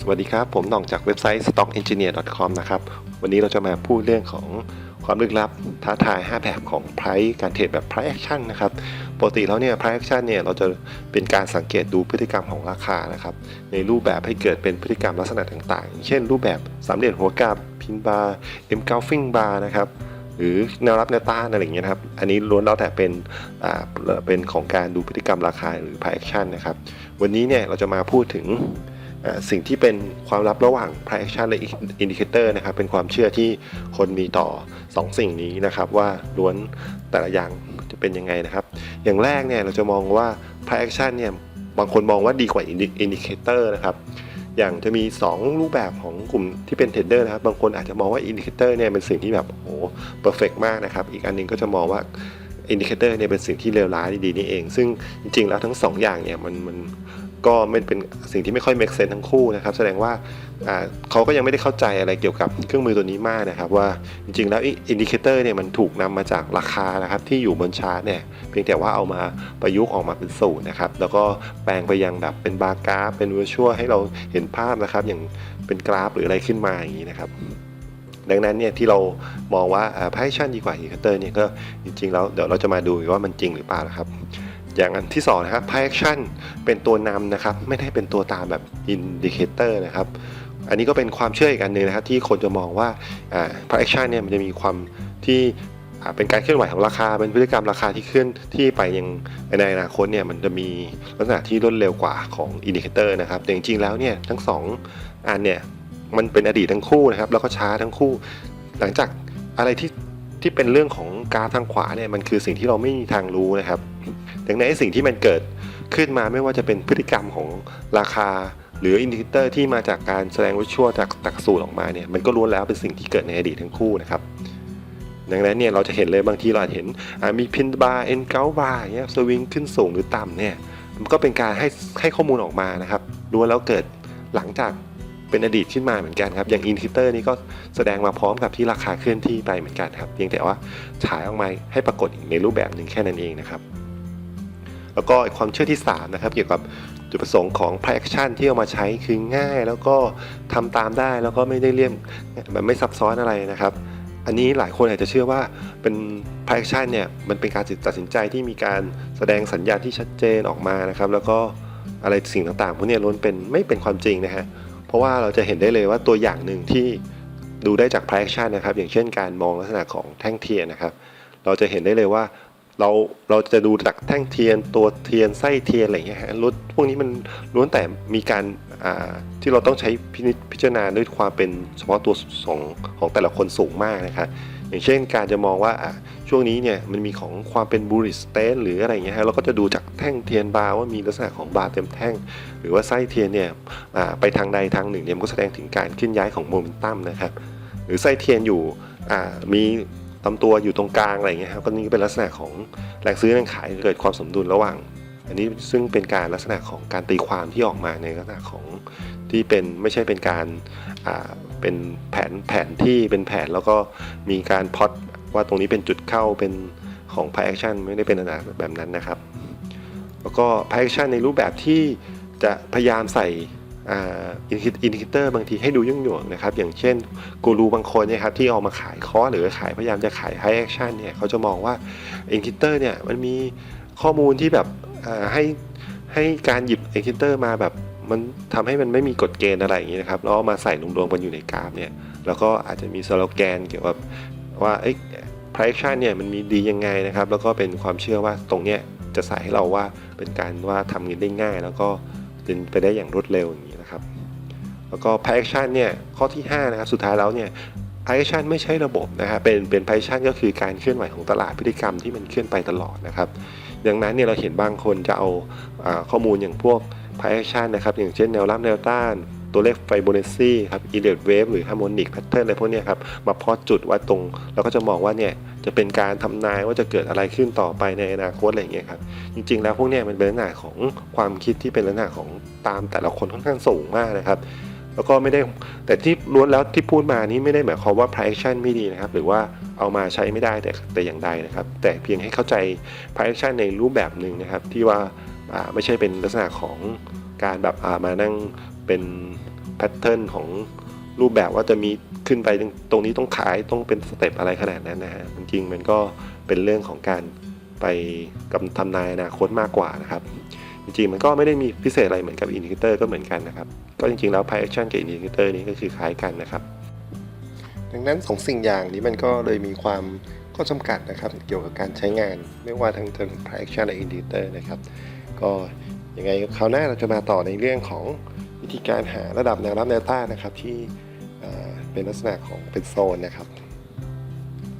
สวัสดีครับ ผมหน่องจากเว็บไซต์ stockengineer.com นะครับ วันนี้เราจะมาพูดเรื่องของความลึกลับท้าทาย 5 แบบของ price การเทรดแบบ price action นะครับ ปกติแล้วเนี่ย price action เนี่ยเราจะเป็นการสังเกตดูพฤติกรรมของราคานะครับ ในรูปแบบให้เกิดเป็นพฤติกรรมลักษณะต่างๆ เช่น รูปแบบสามเหลี่ยมหัวกราบพินบาร์ engulfing bar นะครับหรือแนวรับแนวต้านอะไรอย่างเงี้ยนะครับ อันนี้ล้วนแล้วแต่เป็นอ่าเป็นของการดูพฤติกรรมราคาหรือ price action นะครับ วันนี้เนี่ยเราจะมาพูดถึง สิ่งที่เป็นความลับระหว่าง price action และ indicator นะครับ เป็นความเชื่อที่คนมีต่อ 2 สิ่งนี้นะครับ ว่าล้วนแต่ละอย่างจะเป็นยังไงนะครับ อย่างแรกเนี่ยเราจะมองว่า price action เนี่ยบางคนมองว่าดีกว่า indicator นะครับ อย่างจะมี 2 รูปแบบของกลุ่มที่เป็นเทรดเดอร์นะครับ บางคนอาจจะมองว่า indicator เนี่ยเป็นสิ่งที่แบบโอ้โห perfect มากนะครับ อีกอันหนึงก็จะมองว่า indicator เนี่ยเป็นสิ่งที่เลวร้ายดีๆนี่เอง ซึ่งจริงๆแล้วทั้งสองอย่างเนี่ยมันมัน ก็ไม่เป็นสิ่งที่ไม่ค่อย make sense ทั้งคู่นะครับ แสดงว่าเขาก็ยังไม่ได้เข้าใจอะไรเกี่ยวกับเครื่องมือตัวนี้มากนะครับ ว่าจริงๆแล้วอินดิเคเตอร์เนี่ยมันถูกนำมาจากราคานะครับ ที่อยู่บนชาร์ตเนี่ยเพียงแต่ว่าเอามาประยุกต์ออกมาเป็นสูตรนะครับ แล้วก็แปลงไปยังแบบเป็นบาร์กราฟเป็นวิชวลให้เราเห็นภาพนะครับ อย่างเป็นกราฟหรืออะไรขึ้นมาอย่างนี้นะครับดังนั้นเนี่ยที่เรามองว่าไพ่ชั่นดีกว่าอินดิเคเตอร์เนี่ยก็จริงๆแล้วเดี๋ยวเราจะมาดูว่ามันจริงหรือเปล่านะครับ อย่างอันที่2นะครับ Pie Action เป็นตัวนำนะครับ ไม่ได้เป็นตัวตามแบบ Indicator นะครับ อันนี้ก็เป็นความเชื่ออีกอันหนึ่งนะครับ ที่คนจะมองว่าอ่า Pie Action เนี่ยมันจะมีความที่เป็นการเคลื่อนไหวของราคา เป็นพฤติกรรมราคาที่เคลื่อนที่ไปยังในอนาคตเนี่ยมันจะมีลักษณะที่รวดเร็วกว่าของ Indicator นะครับ แต่จริงๆแล้วเนี่ยทั้งสองอันเนี่ยมันเป็นอดีตทั้งคู่นะครับ แล้วก็ช้าทั้งคู่ หลังจากอะไรที่ที่เป็นเรื่องของกราฟทางขวาเนี่ยมันคือสิ่งที่เราไม่มีทางรู้นะครับ ดังนั้นสิ่งที่มันเกิดขึ้นมาไม่ว่าจะเป็นพฤติกรรมของราคา หรืออินดิเคเตอร์ที่มาจากการแสดงวิชวลจากตักสูตรออกมาเนี่ยมันก็ล้วนแล้วเป็นสิ่งที่เกิดในอดีตทั้งคู่นะครับดังนั้นเนี่ยเราจะเห็นเลยบางทีเราเห็นมีพินบาร์เอ็นเกลบาร์เงี้ยสวิงขึ้นสูงหรือต่ำเนี่ยมันก็เป็นการให้ให้ข้อมูลออกมานะครับล้วนแล้วเกิดหลังจากเป็นอดีตขึ้นมาเหมือนกันครับ อย่างอินดิเคเตอร์นี่ก็แสดงมาพร้อมกับที่ราคาเคลื่อนที่ไปเหมือนกันครับเพียงแต่ว่าฉายออกมาให้ปรากฏในรูปแบบหนึ่งแค่นั้นเองนะครับ แล้วก็ความเชื่อที่3นะครับเกี่ยวกับจุดประสงค์ของ price action ที่เอามาใช้คือง่าย แล้วก็ทำตามได้แล้วก็ไม่ได้เลี่ยมแบบไม่ซับซ้อนอะไรนะครับ อันนี้หลายคนอาจจะเชื่อว่าเป็น price action เนี่ยมันเป็นการตัดสินใจที่มีการแสดงสัญญาณที่ชัดเจนออกมานะครับ แล้วก็อะไรสิ่งต่างๆพวกนี้ล้วนเป็นไม่เป็นความจริงนะฮะเพราะว่าเราจะเห็นได้เลยว่าตัวอย่างหนึ่งที่ดูได้จาก price action นะครับอย่างเช่นการมองลักษณะของแท่งเทียนนะครับ เราจะเห็นได้เลยว่า เราเราจะดูจากแท่งเทียนตัวเทียนไส้เทียนอะไรอย่างเงี้ยฮะรถพวกนี้มันล้วนแต่มีการาที่เราต้องใช้พินิจพิจารณาด้วยความเป็นเฉพาะตัวของของแต่ละคนสูงมากนะครับอย่างเช่นการจะมองว่าช่วงนี้เนี่ยมันมีของความเป็นบูริสเตนหรืออะไรอย่างเงี้ยฮะเราก็จะดูจากแท่งเทียนบาร์ว่ามีลักษณะของบาร์เต็มแท่ง หรือว่าไส้เทียนเนี่ยไปทางใดทางหนึ่งเนี่ยมันก็แสดงถึงการเคลื่อนย้ายของโมเมนตัมนะครับหรือไส้เทียนอยู่มี ลำตัวอยู่ตรงกลางอะไรอย่างเงี้ยครับก็นี่ก็เป็นลักษณะของแรงซื้อแรงขายเกิดความสมดุลระหว่าง อันนี้ซึ่งเป็นการลักษณะของการตีความที่ออกมาในลักษณะของที่เป็นไม่ใช่เป็นการเป็นแผนแผนที่เป็นแผนแล้วก็มีการพอตว่าตรงนี้เป็นจุดเข้าเป็นของ p i action ไม่ได้เป็นลักษณะแบบนั้นนะครับ แล้วก็ p i action ในรูปแบบที่จะพยายามใส่ อินดิเคเตอร์บางทีให้ดูยุ่งหน่วงนะครับ อย่างเช่นกูรูบางคนนะครับที่เอามาขายคอร์สหรือขายพยายามจะขาย high action เนี่ยเขาจะมองว่าอินดิเคเตอร์เนี่ยมันมีข้อมูลที่แบบให้ให้การหยิบอินดิเคเตอร์มาแบบมันทำให้มันไม่มีกฎเกณฑ์อะไรอย่างนี้นะครับแล้วมาใส่รวมๆกันอยู่ในกราฟเนี่ยแล้วก็อาจจะมีสโลแกนเกี่ยวกับว่าเอ้ price action เนี่ยมันมีดียังไงนะครับ แล้วก็เป็นความเชื่อว่าตรงเนี้ยจะใส่ให้เราว่าเป็นการว่าทำเงินได้ง่าย แล้วก็เป็นไปได้อย่างรวดเร็วอย่าง แล้วก็ price action เนี่ยข้อที่5นะครับสุดท้ายแล้วเนี่ย price action ไม่ใช่ระบบนะครับเป็นเป็น price action ก็คือการเคลื่อนไหวของตลาดพฤติกรรมที่มันเคลื่อนไปตลอดนะครับดังนั้นเนี่ยเราเห็นบางคนจะเอาอข้อมูลอย่างพวก price action นะครับอย่างเช่นแนวรับแนวต้านตัวเลขไฟโบนัสซี่ครับอีเลดเวฟหรือฮาร์โมนิกแพทเทิร์นอะไรพวกนี้ครับ มาพอจุดวัดตรง เราก็จะมองว่าเนี่ย จะเป็นการทำนายว่าจะเกิดอะไรขึ้นต่อไปในอนาคตอะไรอย่างเงี้ยครับ จริง ๆ แล้วพวกนี้มันเป็นลักษณะของความคิดที่เป็นลักษณะของตามแต่ละคนค่อนข้างสูงมากนะครับ แล้วก็ไม่ได้แต่ที่ล้วนแล้วที่พูดมานี้ไม่ได้หมายความว่า price action ไม่ดีนะครับ หรือว่าเอามาใช้ไม่ได้แต่แต่อย่างใดนะครับ แต่เพียงให้เข้าใจ price action ในรูปแบบหนึ่งนะครับ ที่ว่าไม่ใช่เป็นลักษณะของการแบบมานั่งเป็นแพทเทิร์นของรูปแบบว่าจะมีขึ้นไปตรงนี้ต้องขายต้องเป็นสเต็ปอะไรขนาดนั้นนะฮะจริงๆมันก็เป็นเรื่องของการไปกำทำนายอนาคตมากกว่านะครับ จริงๆ มันก็ไม่ได้มีพิเศษอะไรเหมือนกับอินดิเคเตอร์ก็เหมือนกันนะครับ ก็จริงๆ แล้ว price action กับอินดิเคเตอร์นี้ก็คือคล้ายกันนะครับ ดังนั้นสองสิ่งอย่างนี้มันก็เลยมีความข้อจำกัดนะครับ เกี่ยวกับการใช้งานไม่ว่าทางทาง price action และ indicator นะครับ ก็ยังไงคราวหน้าเราจะมาต่อในเรื่องของวิธีการหาระดับแนวรับแนวต้านนะครับที่เป็นลักษณะของเป็นโซนนะครับ